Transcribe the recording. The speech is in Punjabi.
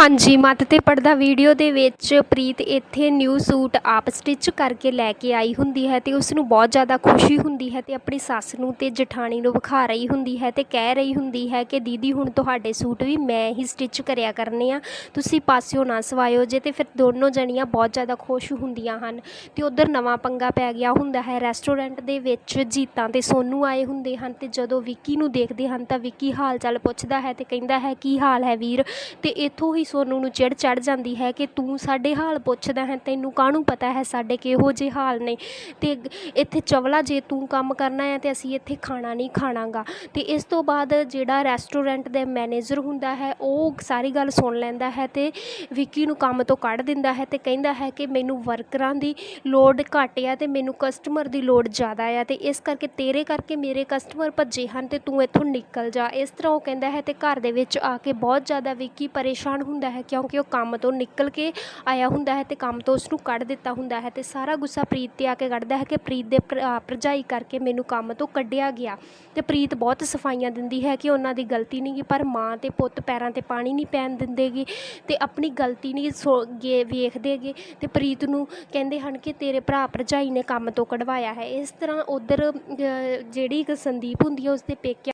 ਹਾਂਜੀ ਮੱਤ ਤੇ ਪੜਦਾ ਵੀਡੀਓ ਦੇ ਵਿੱਚ ਪ੍ਰੀਤ ਇੱਥੇ ਨਿਊ ਸੂਟ ਆਪ ਸਟਿਚ ਕਰਕੇ ਲੈ ਕੇ ਆਈ ਹੁੰਦੀ ਹੈ ਤੇ ਉਸ ਨੂੰ ਬਹੁਤ ਜ਼ਿਆਦਾ ਖੁਸ਼ੀ ਹੁੰਦੀ ਹੈ ਤੇ ਆਪਣੀ ਸੱਸ ਨੂੰ ਤੇ ਜਠਾਣੀ ਨੂੰ ਵਿਖਾ ਰਹੀ ਹੁੰਦੀ ਹੈ ਤੇ ਕਹਿ ਰਹੀ ਹੁੰਦੀ ਹੈ ਕਿ ਦੀਦੀ, ਹੁਣ ਤੁਹਾਡੇ ਸੂਟ ਵੀ ਮੈਂ ਹੀ ਸਟਿਚ ਕਰਿਆ ਕਰਨੇ ਆ। ਤੁਸੀਂ ਪਾਸਿਓ ਨਾ ਸਵਾਇਓ ਜੇ ਤੇ ਫਿਰ ਦੋਨੋਂ ਜਣੀਆਂ ਬਹੁਤ ਜ਼ਿਆਦਾ ਖੁਸ਼ ਹੁੰਦੀਆਂ ਹਨ ਤੇ ਉਧਰ ਨਵਾਂ ਪੰਗਾ ਪੈ ਗਿਆ ਹੁੰਦਾ ਹੈ। ਰੈਸਟੋਰੈਂਟ ਦੇ ਵਿੱਚ ਜੀਤਾਂ ਤੇ ਸੋਨੂ ਆਏ ਹੁੰਦੇ ਹਨ ਤੇ ਜਦੋਂ ਵਿੱਕੀ ਨੂੰ ਦੇਖਦੇ ਹਨ ਤਾਂ ਵਿੱਕੀ ਹਾਲ ਚਾਲ ਪੁੱਛਦਾ ਹੈ ਤੇ ਕਹਿੰਦਾ ਹੈ, ਕੀ ਹਾਲ ਹੈ ਵੀਰ? ਤੇ ਇੱਥੋਂ ਹੀ ਸੋਨੂੰ ਨੂੰ ਚਿੜ ਚੜ ਜਾਂਦੀ ਹੈ ਕਿ ਤੂੰ ਸਾਡੇ ਹਾਲ ਪੁੱਛਦਾ ਹੈ, ਤੈਨੂੰ ਕਾਹਨੂੰ ਪਤਾ ਹੈ ਸਾਡੇ ਕਿਹੋ ਜਿਹੇ ਹਾਲ ਨੇ? ਅਤੇ ਇੱਥੇ ਚਵਲਾ ਜੇ ਤੂੰ ਕੰਮ ਕਰਨਾ ਹੈ ਤਾਂ ਅਸੀਂ ਇੱਥੇ ਖਾਣਾ ਨਹੀਂ ਖਾਣਾ ਗਾ ਅਤੇ ਇਸ ਤੋਂ ਬਾਅਦ ਜਿਹੜਾ ਰੈਸਟੋਰੈਂਟ ਦਾ ਮੈਨੇਜਰ ਹੁੰਦਾ ਹੈ, ਉਹ ਸਾਰੀ ਗੱਲ ਸੁਣ ਲੈਂਦਾ ਹੈ ਅਤੇ ਵਿੱਕੀ ਨੂੰ ਕੰਮ ਤੋਂ ਕੱਢ ਦਿੰਦਾ ਹੈ ਅਤੇ ਕਹਿੰਦਾ ਹੈ ਕਿ ਮੈਨੂੰ ਵਰਕਰਾਂ ਦੀ ਲੋੜ ਘੱਟ ਆ ਅਤੇ ਮੈਨੂੰ ਕਸਟਮਰ ਦੀ ਲੋੜ ਜ਼ਿਆਦਾ ਆ ਅਤੇ ਇਸ ਕਰਕੇ ਤੇਰੇ ਕਰਕੇ ਮੇਰੇ ਕਸਟਮਰ ਭੱਜੇ ਹਨ ਅਤੇ ਤੂੰ ਇੱਥੋਂ ਨਿਕਲ ਜਾ। ਇਸ ਤਰ੍ਹਾਂ ਉਹ ਕਹਿੰਦਾ ਹੈ ਅਤੇ ਘਰ ਦੇ ਵਿੱਚ ਆ ਕੇ ਬਹੁਤ ਜ਼ਿਆਦਾ ਵਿੱਕੀ ਪਰੇਸ਼ਾਨ ਹੁੰਦਾ ਹੈ, ਕਿਉਂਕਿ ਉਹ ਕੰਮ ਤੋਂ ਨਿਕਲ ਕੇ ਆਇਆ ਹੁੰਦਾ ਹੈ ਤੇ ਕੰਮ ਤੋਂ ਉਸ ਨੂੰ ਕੱਢ ਦਿੱਤਾ ਹੁੰਦਾ ਹੈ ਤੇ ਸਾਰਾ ਗੁੱਸਾ ਪ੍ਰੀਤ ਤੇ ਆ ਕੇ ਕੱਢਦਾ ਹੈ ਕਿ ਪ੍ਰੀਤ ਦੇ ਭਰਜਾਈ ਕਰਕੇ ਮੈਨੂੰ ਕੰਮ ਤੋਂ ਕੱਢਿਆ ਗਿਆ। ਤੇ ਪ੍ਰੀਤ ਬਹੁਤ ਸਫਾਈਆਂ ਦਿੰਦੀ ਹੈ ਕਿ ਉਹਨਾਂ ਦੀ ਗਲਤੀ ਨਹੀਂ ਗੀ, ਪਰ ਮਾਂ ਅਤੇ ਪੁੱਤ ਪੈਰਾਂ ਤੇ ਪਾਣੀ ਨਹੀਂ ਪੈਣ ਦਿੰਦੇ ਗੇ ਅਤੇ ਆਪਣੀ ਗਲਤੀ ਨਹੀਂ ਸੋ, ਗੇ, ਵੇਖਦੇ ਗੇ ਅਤੇ ਪ੍ਰੀਤ ਨੂੰ ਕਹਿੰਦੇ ਹਨ ਕਿ ਤੇਰੇ ਭਰਾ ਭਰਜਾਈ ਨੇ ਕੰਮ ਤੋਂ ਕਢਵਾਇਆ ਹੈ। ਇਸ ਤਰ੍ਹਾਂ ਉੱਧਰ ਜਿਹੜੀ ਇੱਕ ਸੰਦੀਪ ਹੁੰਦੀ ਹੈ, ਉਸਦੇ ਪੇਕਿਆਂ